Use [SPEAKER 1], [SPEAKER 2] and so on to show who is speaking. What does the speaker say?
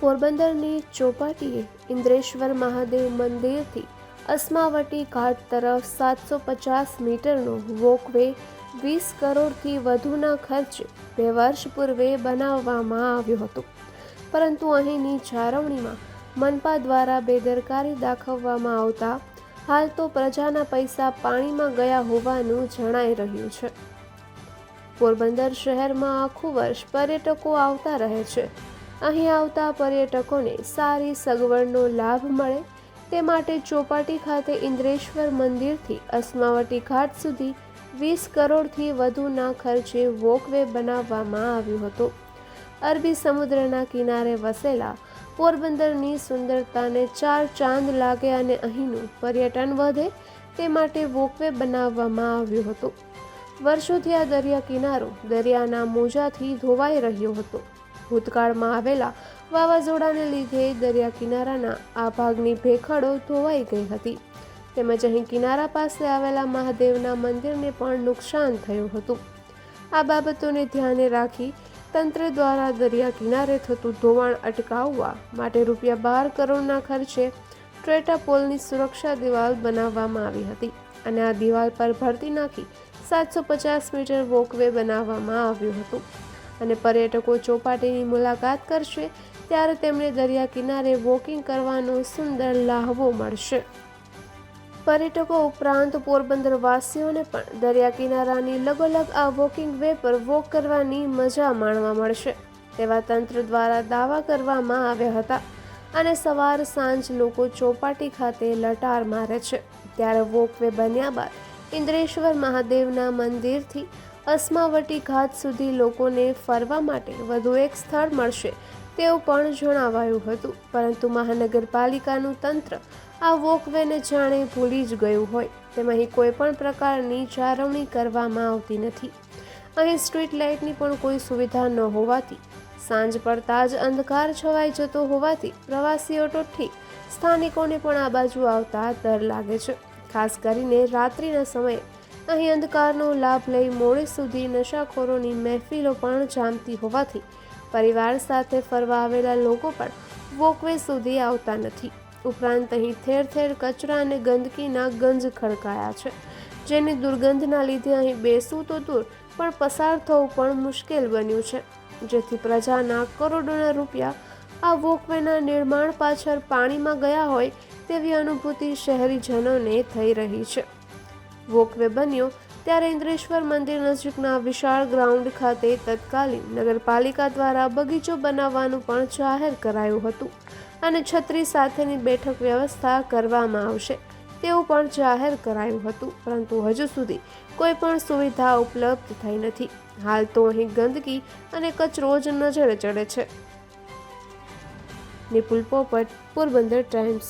[SPEAKER 1] પોરબંદરની ચોપાટીએ ઇન્દ્રેશ્વર મહાદેવ મંદિરથી અસ્માવટી ઘાટ તરફ સાતસો પચાસ મીટરનો વોકવે વીસ કરોડથી વધુના ખર્ચે બે વર્ષ પૂર્વે બનાવવામાં આવ્યો હતો. પરંતુ અહીંની જાળવણીમાં મનપા દ્વારા બેદરકારી દાખવવામાં આવતા હાલ તો પ્રજાના પૈસા પાણીમાં ગયા હોવાનું જણાઈ રહ્યું છે. પોરબંદર શહેરમાં આખું વર્ષ પર્યટકો આવતા રહે છે. અહીં આવતા પર્યટકોને સારી સગવડનો લાભ મળે તે માટે ચોપાટી ખાતે ઇન્દ્રેશ્વર મંદિરથી અસ્માવટી ઘાટ સુધી વીસ કરોડથી વધુના ખર્ચે વોકવે બનાવવામાં આવ્યો હતો. અરબી સમુદ્રના કિનારે વસેલા પોરબંદરની સુંદરતાને ચાર ચાંદ લાગે અને અહીંનું પર્યટન વધે તે માટે વોકવે બનાવવામાં આવ્યો હતો. વર્ષોથી આ દરિયા કિનારો દરિયાના મોજાથી ધોવાઈ રહ્યો હતો. ભૂતકાળમાં આવેલા વાવાઝોડાને લીધે દરિયા કિનારાના આ ભાગની ભેખડો ધોવાઈ ગઈ હતી. તેમજ અહીં કિનારા પાસે આવેલા મહાદેવના મંદિરને પણ નુકસાન થયું હતું. આ બાબતોને ધ્યાને રાખી તંત્ર દ્વારા દરિયા કિનારે થતું ધોવાણ અટકાવવા માટે રૂપિયા બાર કરોડના ખર્ચે ટ્રેટાપોલની સુરક્ષા દિવાલ બનાવવામાં આવી હતી અને આ દિવાલ પર ભરતી નાખી સાતસો પચાસ મીટર વોકવે બનાવવામાં આવ્યું હતું. અને પર્યટકો ચોપાટીની મુલાકાત કરશે, ત્યારે તેમને દરિયા કિનારે વોકિંગ કરવાનો સુંદર લાહવો મળશે. પર્યટકો ઉપરાંત પોરબંદર વાસીઓને પણ દરિયા કિનારાની લગોલગ આ વોકિંગ વે પર વોક કરવાની મજા માણવા મળશે, તેવા તંત્ર દ્વારા દાવા કરવામાં આવ્યા હતા અને સવાર સાંજ લોકો ચોપાટી ખાતે લટાર મારે છે. ત્યારે વોકવે બન્યા બાદ ઇન્દ્રેશ્વર મહાદેવના મંદિરથી અસ્માવટી ઘાટ સુધી લોકોને ફરવા માટે વધુ એક સ્થળ મળશે તેવું પણ જણાવાયું હતું. પરંતુ મહાનગરપાલિકાનું તંત્ર આ વોકવેને જાણે ભૂલી જ ગયું હોય. તેમાં કોઈ પણ પ્રકારની જાળવણી કરવામાં આવતી નથી. અહીં સ્ટ્રીટ લાઇટની પણ કોઈ સુવિધા ન હોવાથી, સાંજ પડતા જ અંધકાર છવાઈ જતો હોવાથી પ્રવાસીઓ તો સ્થાનિકોને પણ આ બાજુ આવતા ડર લાગે છે. ખાસ કરીને રાત્રિના સમયે અહીં અંધકારનો લાભ લઈ મોડે સુધી નશાખોરોની મહેફિલો પણ જામતી હોવાથી પરિવાર સાથે ફરવા આવેલા લોકો પણ વોકવે સુધી આવતા નથી. ઉપરાંત અહીં ઠેર ઠેર કચરા અને ગંદકીના ગંજ ખડકાયા છે, જેની દુર્ગંધના લીધે અહીં બેસવું તો દૂર, પણ પસાર થવું પણ મુશ્કેલ બન્યું છે. જેથી પ્રજાના કરોડોના રૂપિયા આ વોકવેના નિર્માણ પાછળ પાણીમાં ગયા હોય તેવી અનુભૂતિ શહેરીજનોને થઈ રહી છે. વોકવે બન્યો ત્યારે ઇન્દ્રેશ્વર મંદિર નજીકના વિશાળ ગ્રાઉન્ડ ખાતે તત્કાલીન નગરપાલિકા દ્વારા બગીચો બનાવવાનું પણ જાહેર કરાયું હતું અને છત્રી સાથેની બેઠક વ્યવસ્થા કરવામાં આવશે તેવું પણ જાહેર કરાયું હતું, પરંતુ હજુ સુધી કોઈ પણ સુવિધા ઉપલબ્ધ થઈ નથી. હાલ તો અહીં ગંદકી અને કચરો જ નજરે ચડે છે. નિપુલ પોપટ, પોરબંદર ટાઈમ્સ.